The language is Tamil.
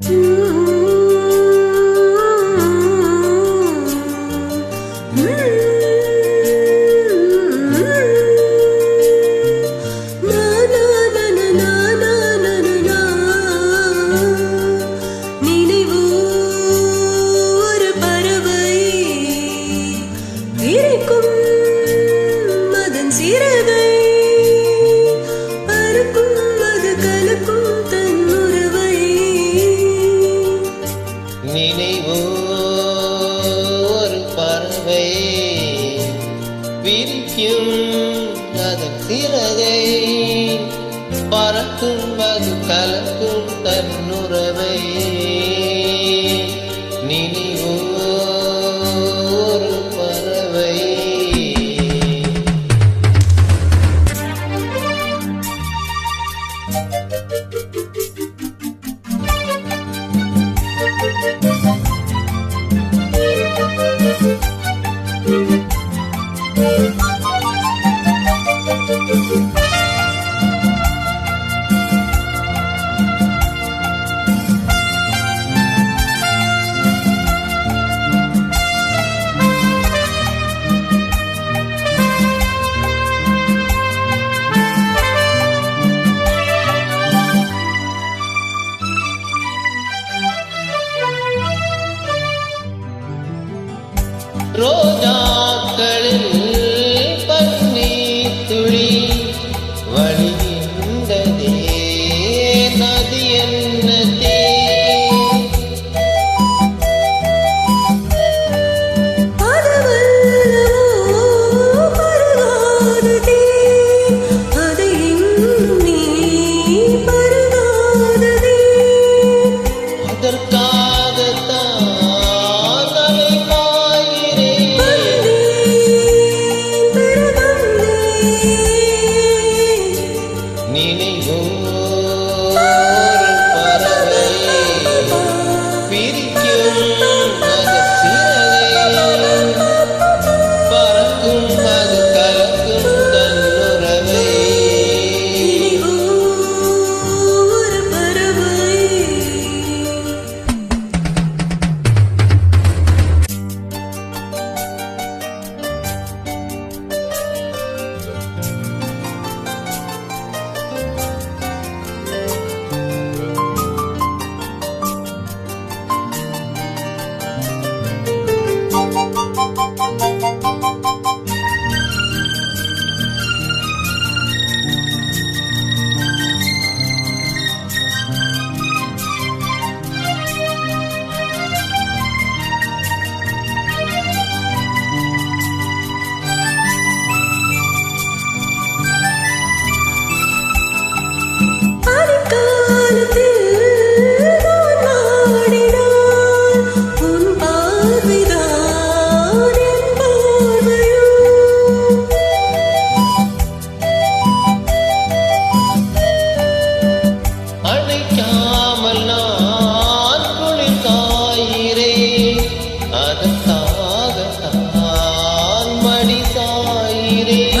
呜。விரிக்கும் பறக்கும் அது கலக்கும் தன்னுறவை रोजा நினைவோர் பறவை பிரிக்கும். You.